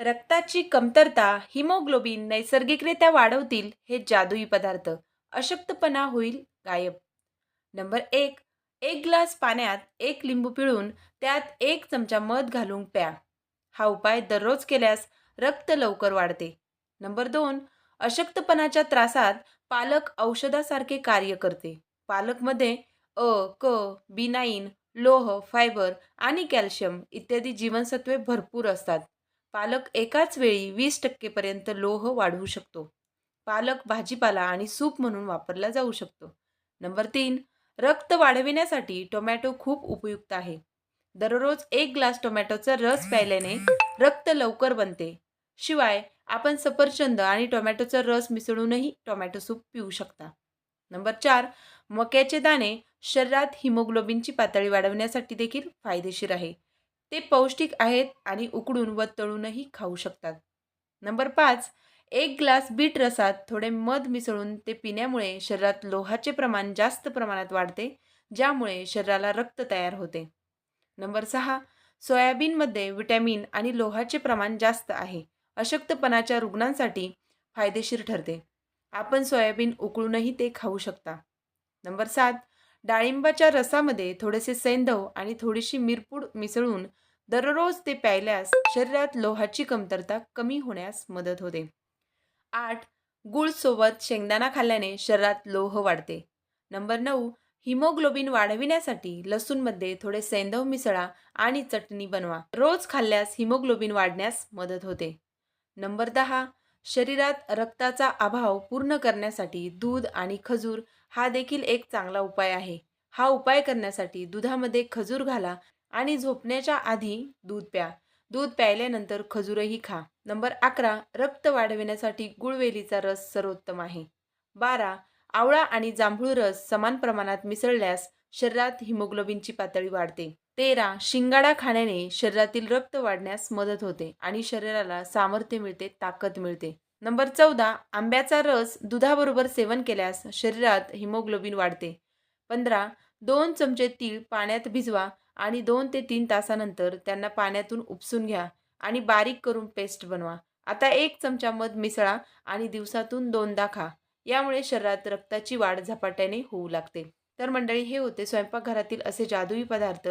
रक्ताची कमतरता हिमोग्लोबिन नैसर्गिकरित्या वाढवतील हे जादुई पदार्थ. अशक्तपणा होईल गायब. नंबर एक एक ग्लास पाण्यात एक लिंबू पिळून त्यात एक चमचा मध घालून प्या. हा उपाय दररोज केल्यास रक्त लवकर वाढते. नंबर दोन अशक्तपणाच्या त्रासात पालक औषधासारखे कार्य करते. पालकमध्ये अ क बी नाईन लोह फायबर आणि कॅल्शियम इत्यादी जीवनसत्वे भरपूर असतात. पालक एकाच वेळी वीस टक्केपर्यंत लोह वाढवू शकतो. पालक भाजीपाला आणि सूप म्हणून वापरला जाऊ शकतो. नंबर तीन रक्त वाढविण्यासाठी टोमॅटो खूप उपयुक्त आहे. दररोज एक ग्लास टोमॅटोचा रस प्यायल्याने रक्त लवकर बनते. शिवाय आपण सफरचंद आणि टोमॅटोचा रस मिसळूनही टोमॅटो सूप पिऊ शकता. नंबर चार मक्याचे दाणे शरीरात हिमोग्लोबिनची पातळी वाढवण्यासाठी देखील फायदेशीर आहे. ते पौष्टिक आहेत आणि उकडून व तळूनही खाऊ शकतात. नंबर पाच एक ग्लास बीट रसात थोडे मध मिसळून ते पिण्यामुळे शरीरात लोहाचे प्रमाण जास्त प्रमाणात वाढते ज्यामुळे शरीराला रक्त तयार होते. नंबर सहा सोयाबीनमध्ये विटॅमिन आणि लोहाचे प्रमाण जास्त आहे अशक्तपणाच्या रुग्णांसाठी फायदेशीर ठरते. आपण सोयाबीन उकळूनही ते खाऊ शकता. नंबर सात डाळिंबाच्या रसामध्ये थोडेसे सैंधव आणि थोडीशी मिरपूड मिसळून दररोज ते प्यायल्यास शरीरात लोहाची कमतरता कमी होण्यास मदत होते. आठ गुळसोबत शेंगदाणा खाल्ल्याने शरीरात लोह वाढते. नंबर नऊ हिमोग्लोबिन वाढविण्यासाठी लसूणमध्ये थोडे सैंधव मिसळा आणि चटणी बनवा. रोज खाल्ल्यास हिमोग्लोबिन वाढण्यास मदत होते. नंबर दहा शरीरात रक्ताचा अभाव पूर्ण करण्यासाठी दूध आणि खजूर हा देखील एक चांगला उपाय आहे. हा उपाय करण्यासाठी दुधामध्ये खजूर घाला आणि झोपण्याच्या आधी दूध प्या. दूध प्यायल्यानंतर खजूरही खा. नंबर अकरा रक्त वाढविण्यासाठी गुळवेलीचा रस सर्वोत्तम आहे. बारा आवळा आणि जांभूळ रस समान प्रमाणात मिसळल्यास शरीरात हिमोग्लोबिनची पातळी वाढते. तेरा शिंगाडा खाण्याने शरीरातील रक्त वाढण्यास मदत होते आणि शरीराला सामर्थ्य मिळते ताकद मिळते. नंबर चौदा आंब्याचा रस दुधाबरोबर सेवन केल्यास शरीरात हिमोग्लोबिन वाढते. पंधरा दोन चमचे तीळ पाण्यात भिजवा आणि दोन ते तीन तासानंतर त्यांना पाण्यातून उपसून घ्या आणि बारीक करून पेस्ट बनवा. आता एक चमचा मध मिसळा आणि दिवसातून दोनदा खा. यामुळे शरीरात रक्ताची वाढ झपाट्याने होऊ लागते. तर मंडळी हे होते स्वयंपाकघरातील असे जादुई पदार्थ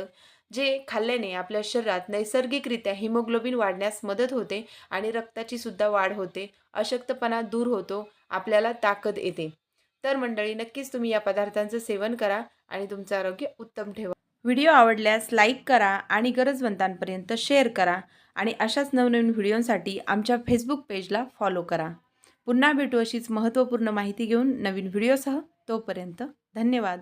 जे खाल्ल्याने आपल्या शरीरात नैसर्गिकरित्या हिमोग्लोबिन वाढण्यास मदत होते आणि रक्ताची सुद्धा वाढ होते. अशक्तपणा दूर होतो आपल्याला ताकद येते. तर मंडळी नक्कीच तुम्ही या पदार्थांचं सेवन करा आणि तुमचं आरोग्य उत्तम ठेवा. व्हिडिओ आवडल्यास लाईक करा आणि गरजवंतांपर्यंत शेअर करा आणि अशाच नवनवीन व्हिडिओंसाठी आमच्या फेसबुक पेजला फॉलो करा. पुन्हा भेटू अशीच महत्त्वपूर्ण माहिती घेऊन नवीन व्हिडिओसह तोपर्यंत धन्यवाद.